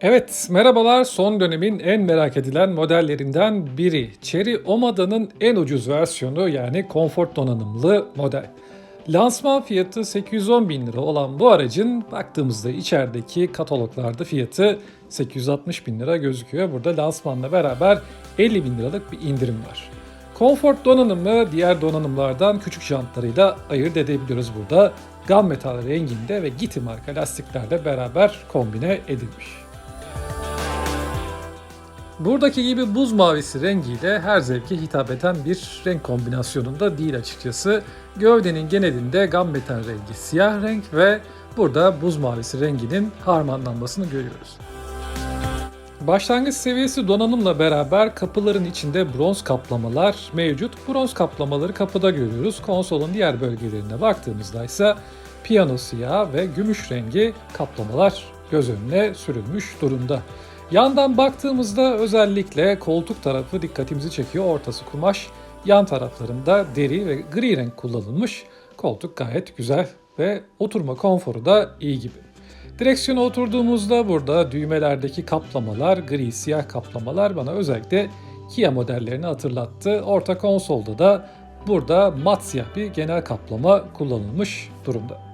Evet, merhabalar. Son dönemin en merak edilen modellerinden biri. Cherry Omada'nın en ucuz versiyonu yani konfor donanımlı model. Lansman fiyatı 810 bin lira olan bu aracın baktığımızda içerideki kataloglarda fiyatı 860 bin lira gözüküyor. Burada lansmanla beraber 50 bin liralık bir indirim var. Comfort donanımı diğer donanımlardan küçük jantlarıyla ayırt edebiliyoruz burada. Gunmetal renginde ve Gitti marka lastiklerle beraber kombine edilmiş. Buradaki gibi buz mavisi rengiyle her zevke hitap eden bir renk kombinasyonunda değil açıkçası. Gövdenin genelinde gunmetal rengi siyah renk ve burada buz mavisi renginin harmanlanmasını görüyoruz. Başlangıç seviyesi donanımla beraber kapıların içinde bronz kaplamalar mevcut. Bronz kaplamaları kapıda görüyoruz. Konsolun diğer bölgelerine baktığımızda ise piyano siyah ve gümüş rengi kaplamalar göz önüne sürülmüş durumda. Yandan baktığımızda özellikle koltuk tarafı dikkatimizi çekiyor. Ortası kumaş, yan taraflarında deri ve gri renk kullanılmış. Koltuk gayet güzel ve oturma konforu da iyi gibi. Direksiyona oturduğumuzda burada düğmelerdeki kaplamalar, gri siyah kaplamalar bana özellikle Kia modellerini hatırlattı. Orta konsolda da burada mat siyah bir genel kaplama kullanılmış durumda.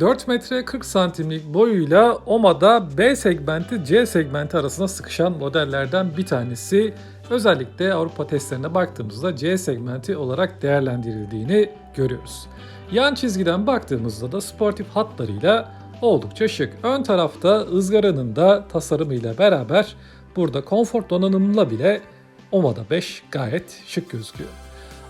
4 metre 40 santimlik boyuyla OMA'da B segmenti C segmenti arasında sıkışan modellerden bir tanesi. Özellikle Avrupa testlerine baktığımızda C segmenti olarak değerlendirildiğini görüyoruz. Yan çizgiden baktığımızda da sportif hatlarıyla oldukça şık. Ön tarafta ızgaranın da tasarımıyla beraber burada konfor donanımla bile OMA'da 5 gayet şık gözüküyor.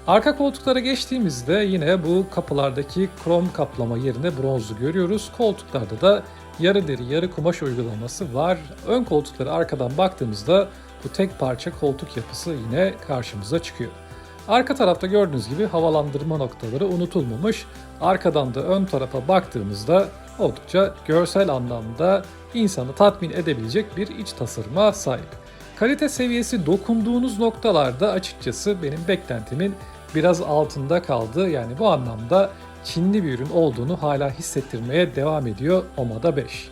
Arka koltuklara geçtiğimizde yine bu kapılardaki krom kaplama yerine bronzu görüyoruz. Koltuklarda da yarı deri yarı kumaş uygulaması var. Ön koltukları arkadan baktığımızda bu tek parça koltuk yapısı yine karşımıza çıkıyor. Arka tarafta gördüğünüz gibi havalandırma noktaları unutulmamış. Arkadan da ön tarafa baktığımızda oldukça görsel anlamda insanı tatmin edebilecek bir iç tasarıma sahip. Kalite seviyesi dokunduğunuz noktalarda açıkçası benim beklentimin biraz altında kaldı. Yani bu anlamda Çinli bir ürün olduğunu hala hissettirmeye devam ediyor Omada 5.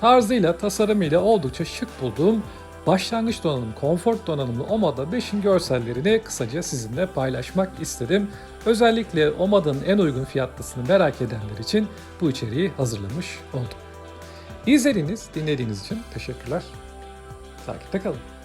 Tarzıyla, tasarımıyla oldukça şık bulduğum başlangıç donanım, konfor donanımlı Omada 5'in görsellerini kısaca sizinle paylaşmak istedim. Özellikle Omada'nın en uygun fiyatlısını merak edenler için bu içeriği hazırlamış oldum. İzlediğiniz, dinlediğiniz için teşekkürler. Takipte kalın.